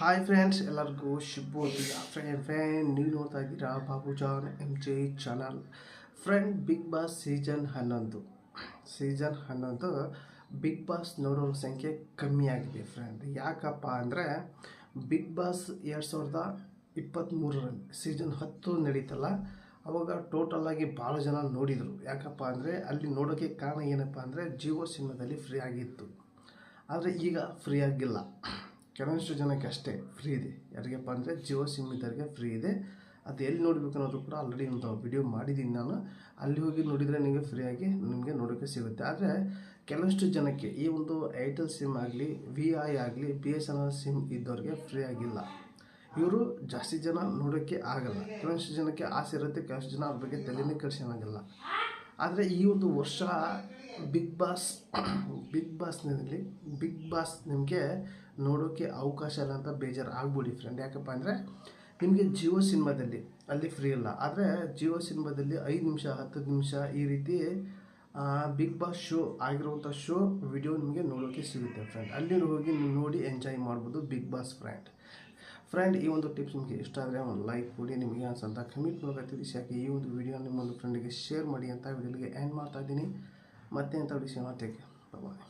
Hi friends ಎಲ್ಲರಿಗೂ ಶುಭೋದಯ friend friend ನೀವು ನೋಡ್ತಾ ಇದ್ದೀರಾ Babu Jan M J channel friend Bigg Boss season ಹನ್ನೊಂದು. ಸೀಸನ್ ಹನ್ನೊಂದು ಬಿಗ್ ಬಾಸ್ ನೋಡೋರ ಸಂಖ್ಯೆ ಕಮ್ಮಿ ಆಗಿದೆ ಫ್ರೆಂಡ್ ಯಾಕಪ್ಪ ಅಂದರೆ ಬಿಗ್ ಬಾಸ್ ಎರಡು ಸಾವಿರದ ಇಪ್ಪತ್ತ್ಮೂರರಲ್ಲಿ ಸೀಸನ್ ಹತ್ತು ನಡೀತಲ್ಲ, ಅವಾಗ ಟೋಟಲಾಗಿ ಭಾಳ ಜನ ನೋಡಿದರು. ಯಾಕಪ್ಪ ಅಂದರೆ, ಅಲ್ಲಿ ನೋಡೋಕ್ಕೆ ಕಾರಣ ಏನಪ್ಪ ಅಂದರೆ ಜಿಯೋ ಸಿನಿಮಾದಲ್ಲಿ ಫ್ರೀ ಆಗಿತ್ತು. ಆದರೆ ಈಗ ಫ್ರೀ ಆಗಿಲ್ಲ. ಕೆಲವಷ್ಟು ಜನಕ್ಕೆ ಅಷ್ಟೇ ಫ್ರೀ ಇದೆ. ಯಾರಿಗಪ್ಪ ಅಂದರೆ ಜಿಯೋ ಸಿಮ್ ಇದ್ದವ್ರಿಗೆ ಫ್ರೀ ಇದೆ. ಅದು ಎಲ್ಲಿ ನೋಡಬೇಕು ಅನ್ನೋದು ಕೂಡ ಆಲ್ರೆಡಿ ಒಂದು ವಿಡಿಯೋ ಮಾಡಿದ್ದೀನಿ ನಾನು. ಅಲ್ಲಿ ಹೋಗಿ ನೋಡಿದರೆ ನಿಮಗೆ ಫ್ರೀಯಾಗಿ ನಿಮಗೆ ನೋಡೋಕ್ಕೆ ಸಿಗುತ್ತೆ. ಆದರೆ ಕೆಲವಷ್ಟು ಜನಕ್ಕೆ ಈ ಒಂದು ಏರ್ಟೆಲ್ ಸಿಮ್ ಆಗಲಿ ವಿ ಐ ಆಗಲಿ B S N L SIM ಇದ್ದವ್ರಿಗೆ ಫ್ರೀ ಆಗಿಲ್ಲ. ಇವರು ಜಾಸ್ತಿ ಜನ ನೋಡೋಕ್ಕೆ ಆಗಲ್ಲ. ಕೆಲವಷ್ಟು ಜನಕ್ಕೆ ಆಸೆ ಇರುತ್ತೆ, ಕೆಲವಷ್ಟು ಜನ ಅವ್ರ ಬಗ್ಗೆ ತಲೆನೇ ಕೆಡ್ಸೋಣಾಗಲ್ಲ ಆದರೆ ಈ ಒಂದು ವರ್ಷ ಬಿಗ್ ಬಾಸ್, ಬಿಗ್ ಬಾಸ್ನಲ್ಲಿ ಬಿಗ್ ಬಾಸ್ ನಿಮಗೆ ನೋಡೋಕ್ಕೆ ಅವಕಾಶ ಇಲ್ಲ ಅಂತ ಬೇಜಾರು ಆಗ್ಬಿಡಿ ಫ್ರೆಂಡ್ ಯಾಕಪ್ಪ ಅಂದರೆ ನಿಮಗೆ ಜಿಯೋ ಸಿನಿಮಾದಲ್ಲಿ, ಅಲ್ಲಿ ಫ್ರೀ ಇಲ್ಲ. ಆದರೆ ಜಿಯೋ ಸಿನಿಮಾದಲ್ಲಿ ಐದು ನಿಮಿಷ, ಹತ್ತು ನಿಮಿಷ ಈ ರೀತಿ ಬಿಗ್ ಬಾಸ್ ಶೋ ಆಗಿರುವಂಥ ಶೋ ವಿಡಿಯೋ ನಿಮಗೆ ನೋಡೋಕ್ಕೆ ಸಿಗುತ್ತೆ ಫ್ರೆಂಡ್ ಅಲ್ಲಿ ಹೋಗಿ ನೀವು ನೋಡಿ ಎಂಜಾಯ್ ಮಾಡ್ಬೋದು ಬಿಗ್ ಬಾಸ್ ಫ್ರೆಂಡ್ ಫ್ರೆಂಡ್ ಈ ಒಂದು ಟಿಪ್ಸ್ ನಿಮಗೆ ಇಷ್ಟ ಆದರೆ ಒಂದು ಲೈಕ್ ಕೊಡಿ, ನಿಮಗೆ ಅನ್ಸಂತ ಕಮೆಂಟ್ ಮೂಲಕ ತಿಳಿಸಿ. ಯಾಕೆ ಈ ಒಂದು ವಿಡಿಯೋ ನಿಮ್ಮ ಒಂದು ಫ್ರೆಂಡಿಗೆ ಶೇರ್ ಮಾಡಿ ಅಂತ ವಿಡಿಯೋಗೆ ಎಂಡ್ ಮಾಡ್ತಾ ಇದ್ದೀನಿ. ಮತ್ತೆ ಅಂತ ವಿಡಿಯೋ ಟೇಕ್ ಬಾಯ್